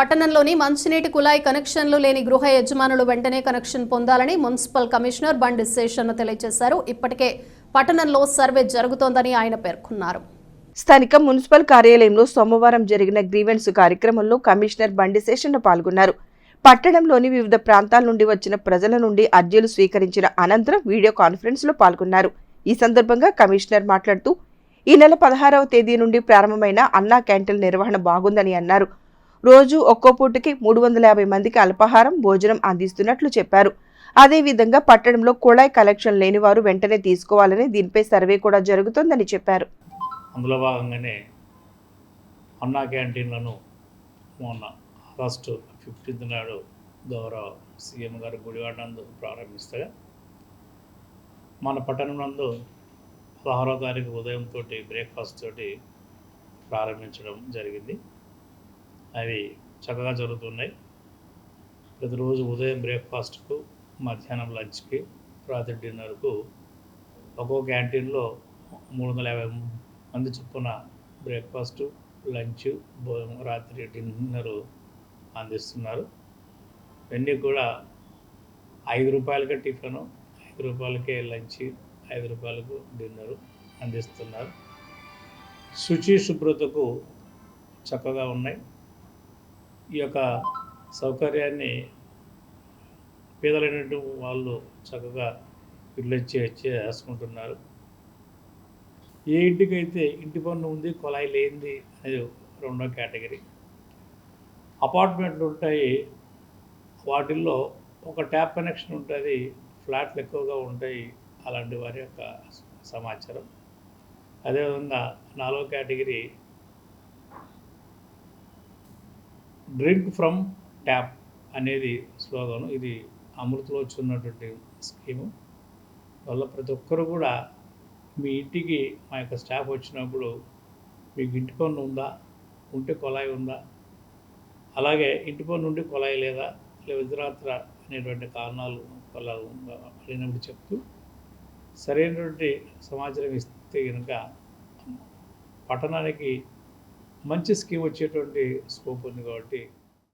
పట్టణంలోని మంచినీటి కుళాయి కనెక్షన్లు లేని గృహ యజమానులు వెంటనే కనెక్షన్ పొందాలని మున్సిపల్ కమిషనర్ బండి శేషన్ను తెలియజేశారు. ఇప్పటికే పట్టణంలో సర్వే జరుగుతోందని ఆయన పేర్కొన్నారు. స్థానిక మున్సిపల్ కార్యాలయంలో సోమవారం జరిగిన గ్రీవెన్స్ కార్యక్రమంలో కమిషనర్ బండి శేషన్న పాల్గొన్నారు. పట్టణంలోని వివిధ ప్రాంతాల నుండి వచ్చిన ప్రజల నుండి అర్జీలు స్వీకరించిన అనంతరం వీడియో కాన్ఫరెన్స్లో పాల్గొన్నారు. ఈ సందర్భంగా కమిషనర్ మాట్లాడుతూ ఈ నెల పదహారవ తేదీ నుండి ప్రారంభమైన అన్నా క్యాంటీన్ నిర్వహణ బాగుందని అన్నారు. రోజు ఒక్కో పూటకి మూడు వందల యాభై మందికి అల్పాహారం భోజనం అందిస్తున్నట్లు చెప్పారు. అదేవిధంగా పట్టణంలో కుళాయి కలెక్షన్ లేని వారు వెంటనే తీసుకోవాలని దీనిపై సర్వే కూడా జరుగుతోందని చెప్పారు. అందులో భాగంగానే అన్నా క్యాంటీన్లను మొన్న ఆగస్టు ఫిఫ్టీన్త్ నాడు గౌరవ సీఎం గారు గుడివాడ నందు ప్రారంభిస్తగా మన పట్టణం నందు పదహారో తారీఖు ఉదయంతో బ్రేక్ఫాస్ట్ తోటి ప్రారంభించడం జరిగింది. అవి చక్కగా జరుగుతున్నాయి. ప్రతిరోజు ఉదయం బ్రేక్ఫాస్ట్కు మధ్యాహ్నం లంచ్కి రాత్రి డిన్నర్కు ఒక్కో క్యాంటీన్లో మూడు వందల యాభై మంది చొప్పున బ్రేక్ఫాస్ట్ లంచ్ భోజనం రాత్రి డిన్నరు అందిస్తున్నారు. ఇవన్నీ కూడా ఐదు రూపాయలకే టిఫిను ఐదు రూపాయలకే లంచ్ ఐదు రూపాయలకు డిన్నరు అందిస్తున్నారు. శుచి శుభ్రతకు చక్కగా ఉన్నాయి. ఈ యొక్క సౌకర్యాన్ని పేదలైనటువంటి వాళ్ళు చక్కగా యూటిలైజ్ చే- చేసుకుంటున్నారు ఏ ఇంటికైతే ఇంటి పన్ను ఉంది కొలాయి లేనిది అనేది రెండో కేటగిరీ. అపార్ట్మెంట్లు ఉంటాయి వాటిల్లో ఒక ట్యాప్ కనెక్షన్ ఉంటుంది ఫ్లాట్లు ఎక్కువగా ఉంటాయి అలాంటి వారి యొక్క సమాచారం. అదేవిధంగా నాలుగో కేటగిరీ డ్రింక్ ఫ్రమ్ ట్యాప్ అనేది స్లోగన్. ఇది అమృతలో వచ్చినటువంటి స్కీము. వల్ల ప్రతి ఒక్కరు కూడా మీ ఇంటికి మా యొక్క స్టాఫ్ వచ్చినప్పుడు మీకు ఇంటి పన్ను ఉందా? ఉంటే కొలాయి ఉందా? అలాగే ఇంటి పన్ను ఉండి కొలాయి లేదా? లేదా ఇతరాత్ర అనేటువంటి కారణాలు వల్ల అడిగినప్పుడు చెప్తూ సరైనటువంటి సమాచారం ఇస్తే కనుక పట్టణానికి మంచి స్కీమ్ వచ్చేటువంటి స్కోప్ ఉంది కాబట్టి